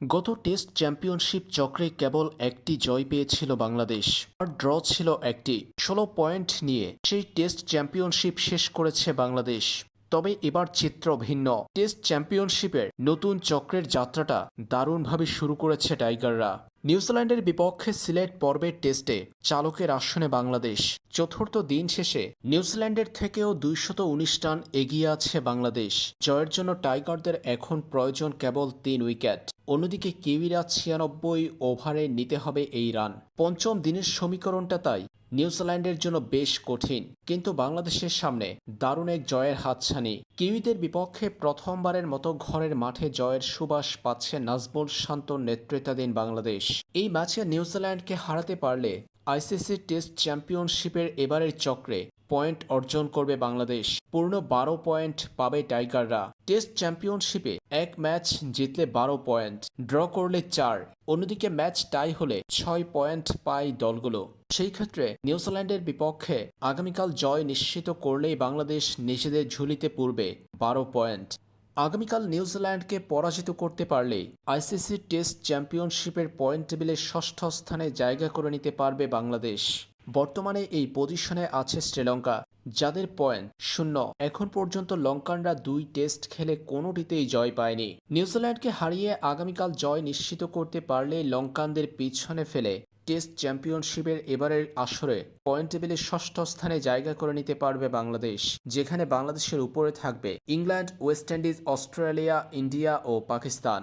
গত test championship চক্রে কেবল একটি জয় পেয়েছিল বাংলাদেশ। আর ড্র ছিল একটি। ষোলো পয়েন্ট নিয়ে সেই টেস্ট চ্যাম্পিয়নশিপ শেষ করেছে বাংলাদেশ। তবে এবার চিত্র ভিন্ন। টেস্ট চ্যাম্পিয়নশিপের নতুন চক্রের যাত্রাটা দারুণভাবে শুরু করেছে টাইগাররা। নিউজিল্যান্ডের বিপক্ষে সিলেট পর্বের টেস্টে চালকের আসনে বাংলাদেশ। চতুর্থ দিন শেষে নিউজিল্যান্ডের থেকেও দুইশত উনিশ রান এগিয়ে আছে বাংলাদেশ। জয়ের জন্য টাইগারদের এখন প্রয়োজন কেবল তিন উইকেট। অন্যদিকে কিউইরা ছিয়ানব্বই ওভারে নিতে হবে এই রান। পঞ্চম দিনের সমীকরণটা তাই নিউজিল্যান্ডের জন্য বেশ কঠিন। কিন্তু বাংলাদেশের সামনে দারুণ এক জয়ের হাতছানি। কিউইদের বিপক্ষে প্রথমবারের মতো ঘরের মাঠে জয়ের সুবাস পাচ্ছে নাজমুল শান্ত নেতৃত্বাধীন বাংলাদেশ। এই ম্যাচে নিউজিল্যান্ডকে হারাতে পারলে আইসিসি টেস্ট চ্যাম্পিয়নশিপের এবারের চক্রে পয়েন্ট অর্জন করবে বাংলাদেশ। পূর্ণ বারো পয়েন্ট পাবে টাইগাররা। টেস্ট চ্যাম্পিয়নশিপে এক ম্যাচ জিতলে বারো পয়েন্ট, ড্র করলে চার। অন্যদিকে ম্যাচ টাই হলে ছয় পয়েন্ট পায় দলগুলো। সেই ক্ষেত্রে নিউজিল্যান্ডের বিপক্ষে আগামীকাল জয় নিশ্চিত করলেই বাংলাদেশ নিজেদের ঝুলিতে পূর্বে বারো পয়েন্ট। আগামীকাল নিউজিল্যান্ডকে পরাজিত করতে পারলেই আইসিসি টেস্ট চ্যাম্পিয়নশিপের পয়েন্ট টেবিলে ষষ্ঠ স্থানে জায়গা করে নিতে পারবে বাংলাদেশ। বর্তমানে এই পজিশনে আছে শ্রীলঙ্কা, যাদের পয়েন্ট শূন্য। এখন পর্যন্ত লঙ্কানরা দুই টেস্ট খেলে কোনোটিতেই জয় পায়নি। নিউজিল্যান্ডকে হারিয়ে আগামীকাল জয় নিশ্চিত করতে পারলে লঙ্কানদের পিছনে ফেলে টেস্ট চ্যাম্পিয়নশিপের এবারের আসরে পয়েন্ট টেবিলে ষষ্ঠ স্থানে জায়গা করে নিতে পারবে বাংলাদেশ, যেখানে বাংলাদেশের উপরে থাকবে England, West Indies, Australia, India ও পাকিস্তান।